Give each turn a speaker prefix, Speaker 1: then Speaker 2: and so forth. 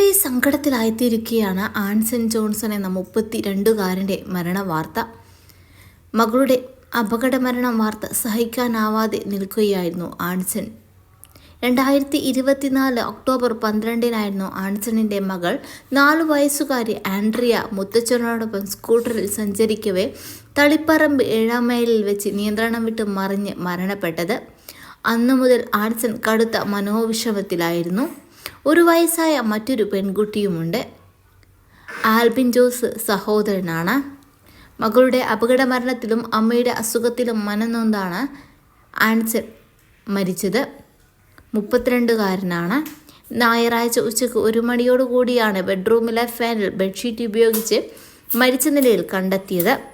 Speaker 1: ഏറെ സങ്കടത്തിലായിത്തീരിക്കുകയാണ് ആൻസൺ ജോൺസൺ എന്ന മുപ്പത്തി രണ്ടുകാരന്റെ മരണവാർത്ത. മകളുടെ അപകടമരണ വാർത്ത സഹിക്കാനാവാതെ നിൽക്കുകയായിരുന്നു ആൻസൺ. രണ്ടായിരത്തി ഇരുപത്തിനാല് ഒക്ടോബർ പന്ത്രണ്ടിനായിരുന്നു ആൻസണിന്റെ മകൾ. നാലു വയസ്സുകാരി ആൻഡ്രിയ മുത്തച്ഛനോടൊപ്പം സ്കൂട്ടറിൽ സഞ്ചരിക്കവേ തളിപ്പറമ്പ് ഏഴാം മൈലിൽ വെച്ച് നിയന്ത്രണം വിട്ട് മറിഞ്ഞ് മരണപ്പെട്ടത്. അന്നു മുതൽ ആൻസൺ കടുത്ത മനോവിഷമത്തിലായിരുന്നു. ഒരു വയസ്സായ മറ്റൊരു പെൺകുട്ടിയുമുണ്ട്. ആൽബിൻ ജോസ് സഹോദരനാണ്. മകളുടെ അപകടമരണത്തിലും അമ്മയുടെ അസുഖത്തിലും മനനൊന്താണ് ആൻസൺ മരിച്ചത്. മുപ്പത്തിരണ്ടുകാരനാണ്. ഞായറാഴ്ച ഉച്ചയ്ക്ക് ഒരു മണിയോടുകൂടിയാണ് ബെഡ്റൂമിലെ ഫാനിൽ ബെഡ്ഷീറ്റ് ഉപയോഗിച്ച് മരിച്ച നിലയിൽ കണ്ടെത്തിയത്.